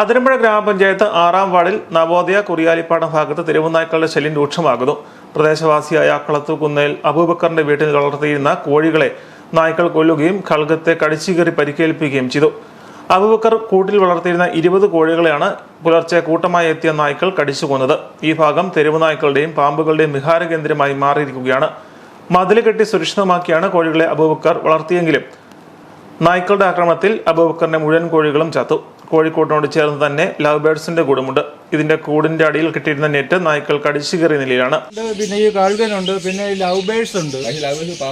അതിരമ്പുഴ ഗ്രാമപഞ്ചായത്ത് ആറാം വാർഡിൽ നവോദയ കുറിയാലിപ്പാടം ഭാഗത്ത് തെരുവുനായ്ക്കളുടെ ശല്യം രൂക്ഷമാകുന്നു. പ്രദേശവാസിയായ അക്കളത്തു കുന്നേൽ അബൂബക്കറിന്റെ വീട്ടിൽ വളർത്തിയിരുന്ന കോഴികളെ നായ്ക്കൾ കൊല്ലുകയും കൽഗത്തെ കടിച്ചുകീറി പരിക്കേൽപ്പിക്കുകയും ചെയ്തു. അബൂബക്കർ കൂട്ടിൽ വളർത്തിയിരുന്ന ഇരുപത് കോഴികളെയാണ് പുലർച്ചെ കൂട്ടമായി എത്തിയ നായ്ക്കൾ കടിച്ചു കൊന്നത്. ഈ ഭാഗം തെരുവുനായ്ക്കളുടെയും പാമ്പുകളുടെയും വിഹാര കേന്ദ്രമായി മാറിയിരിക്കുകയാണ്. മതിൽ കെട്ടി സുരക്ഷിതമാക്കിയാണ് കോഴികളെ അബൂബക്കർ വളർത്തിയെങ്കിലും നായ്ക്കളുടെ ആക്രമണത്തിൽ അബൂബക്കറിന്റെ മുഴുവൻ കോഴികളും ചത്തു. കോഴിക്കോട്ടിനോട് ചേർന്ന് തന്നെ ലവ് ബേർഡ്സിന്റെ കൂടുമുണ്ട്. ഇതിന്റെ കൂടിന്റെ അടിയിൽ കിട്ടിയിരുന്ന നെറ്റ് നായ്ക്കൾ കടിച്ചു കയറിയ നിലയിലാണ് പിന്നെ ഈ കാൾഗനുണ്ട് പിന്നെ ഈ ലവ് ബേർഡ്സ് ഉണ്ട്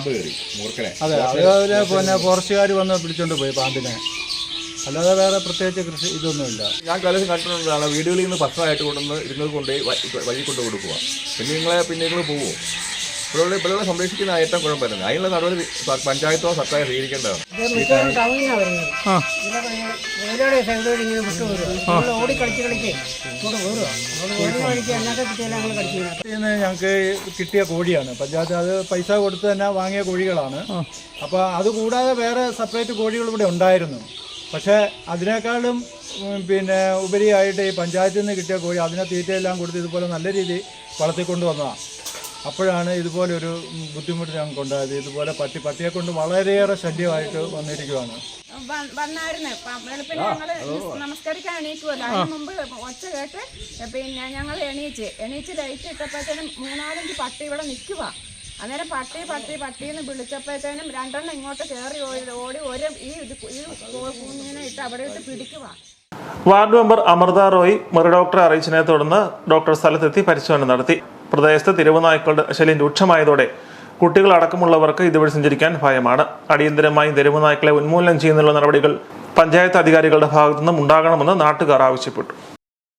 കയറി അതെ അതേപോലെ പിന്നെ ഫോറസ്റ്റുകാർ വന്ന് പിടിച്ചോണ്ട് പോയി പാമ്പിനെ. അല്ലാതെ വേറെ പ്രത്യേകിച്ച് കൃഷി ഇതൊന്നുമില്ല. ഞാൻ കലശം കണ്ടിട്ടുള്ളതാണ് വീടുകളിൽ നിന്ന് ഭക്ഷണമായിട്ട് കൊണ്ടുവന്ന് ഇരുന്നത് കൊണ്ടുപോയി വഴി കൊണ്ട് കൊടുക്കുക പിന്നെ നിങ്ങളെ പിന്നെ നിങ്ങൾ പോവുമോ ഇപ്പോഴുള്ള ഇവിടെ സംരക്ഷിക്കുന്ന ഏറ്റവും കുഴപ്പമില്ല അതിനുള്ള നടപടി പഞ്ചായത്തോ സർക്കാർ സ്വീകരിക്കേണ്ടതാണ് ഞങ്ങൾക്ക് കിട്ടിയ കോഴിയാണ് പഞ്ചായത്ത് അത് പൈസ കൊടുത്ത് തന്നെ വാങ്ങിയ കോഴികളാണ്. അപ്പോൾ അത് കൂടാതെ വേറെ സെപ്പറേറ്റ് കോഴികൾ ഇവിടെ ഉണ്ടായിരുന്നു. പക്ഷെ അതിനേക്കാളും പിന്നെ ഉപരിയായിട്ട് ഈ പഞ്ചായത്തിൽ നിന്ന് കിട്ടിയ കോഴി അതിനെ തീറ്റയെല്ലാം കൊടുത്ത് ഇതുപോലെ നല്ല രീതിയിൽ വളർത്തിക്കൊണ്ടു വന്നതാണ് അപ്പോഴാണ് ഇതുപോലൊരു ഒരു ബുദ്ധിമുട്ട് ഞങ്ങൾക്ക് ഉണ്ടായത് ഇതുപോലെ പട്ടി പട്ടിയെ കൊണ്ട് വളരെയേറെ ശല്യമായിട്ട് വന്നിരിക്കുകയാണ് വന്നായിരുന്നു. വെളുപ്പിന് ഞങ്ങൾ നിസ്- നമസ്കരിക്കാൻ എണീക്കുമല്ലോ അതിന് മുമ്പ് ഒച്ച കേട്ട് പിന്നെ ഞങ്ങൾ എണീച്ച് എണീച്ച് ലൈറ്റ് ഇട്ടപ്പോഴത്തേനും മൂന്നാലഞ്ച് പട്ടി ഇവിടെ നിൽക്കുക അന്നേരം പട്ടി പട്ടി പട്ടി എന്ന് വിളിച്ചപ്പോഴത്തേനും രണ്ടെണ്ണം ഇങ്ങോട്ട് കയറി ഓടി ഓടി ഒരു ഈ ഇത് ഈ കുഞ്ഞിനെ ഇട്ട് അവിടെ ഇട്ട് പിടിക്കുക വാർഡ് മെമ്പർ അമൃത റോയ് മൃഗ ഡോക്ടറെ അറിയിച്ചതിനെ തുടർന്ന് ഡോക്ടർ സ്ഥലത്തെത്തി പരിശോധന നടത്തി. പ്രദേശത്ത് തെരുവുനായ്ക്കളുടെ ശല്യം രൂക്ഷമായതോടെ കുട്ടികളടക്കമുള്ളവർക്ക് ഇതുവഴി സഞ്ചരിക്കാൻ ഭയമാണ്. അടിയന്തരമായി തെരുവുനായ്ക്കളെ ഉന്മൂലനം ചെയ്യുന്നതിനുള്ള നടപടികൾ പഞ്ചായത്ത് അധികാരികളുടെ ഭാഗത്തുനിന്നും ഉണ്ടാകണമെന്ന് നാട്ടുകാർ ആവശ്യപ്പെട്ടു.